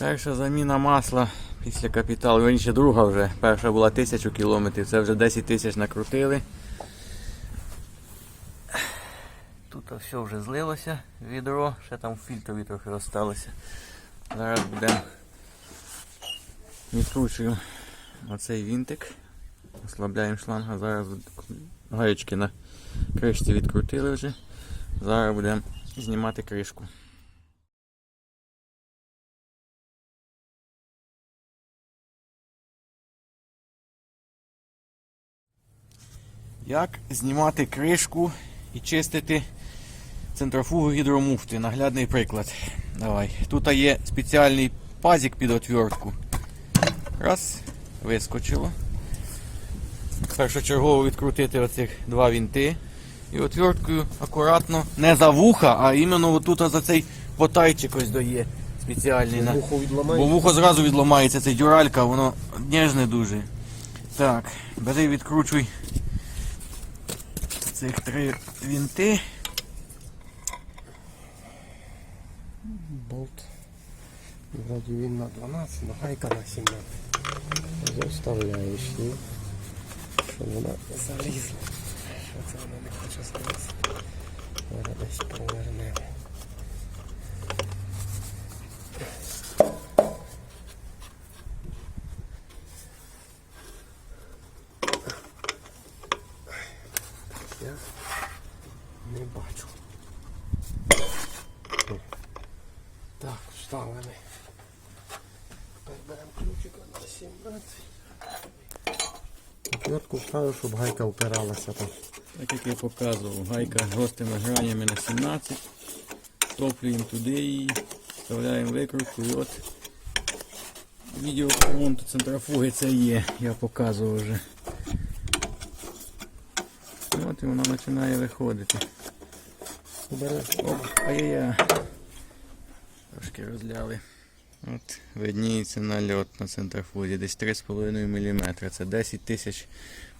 Перша заміна масла після капіталу, верніше друга вже. Перша була 1000 кілометрів, це вже 10 тисяч накрутили. Тут все вже злилося, відро, ще там фільтрові трохи осталося. Зараз будемо відкручуємо оцей вінтик. Ослабляємо шланг, а зараз гаєчки на кришці відкрутили вже. Зараз будемо знімати кришку. Як знімати кришку і чистити центрофугу гідромуфти? Наглядний приклад. Давай. Тут є спеціальний пазик під отвертку. Раз, вискочило. Першочергово відкрутити оцих два вінти. І отверткою акуратно, не за вуха, а іменно отут за цей потайчик ось дає спеціальний. на- Вухо Бо вухо зразу відламається, це дюралька, воно ніжне дуже. Так, бери відкручуй цих три вінти. Болт. Вроді він на 12, но гайка на 17. Заставляєш її, щоб вона залізла. Що це вона не хоче залізти? Зараз десь повернемо. Я не бачу. Так, вставили. Тепер беремо ключика на 17. Отвертку вставив, щоб гайка впиралася там. Так як я показував, гайка з гострими гранями на 17. Топлюємо туди її, вставляємо викрутку і от відео ремонту центрофуги це є, я показував вже. От і вона починає виходити. Оп, ай-яй-яй. Трошки розляли. От, видніється нальот на центрофузі, десь 3,5 мм. Це 10 тисяч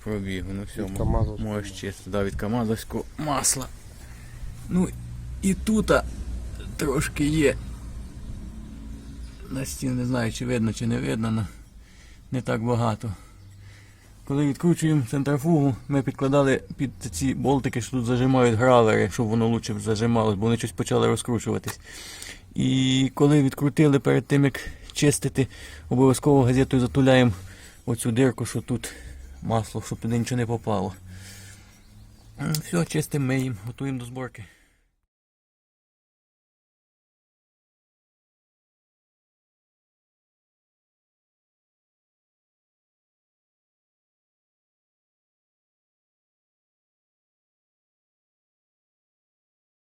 пробігу. Ну все, можеш чисто, да, від Камазовського масла. Ну і тут трошки є. На стіні не знаю, чи видно, чи не видно, але не так багато. Коли відкручуємо центрофугу, ми підкладали під ці болтики, що тут зажимають гравери, щоб воно лучше зажималось, бо вони щось почали розкручуватись. І коли відкрутили перед тим, як чистити, обов'язково газетою затуляємо оцю дирку, що тут масло, щоб туди нічого не попало. Все, чистимо, миємо, готуємо до зборки.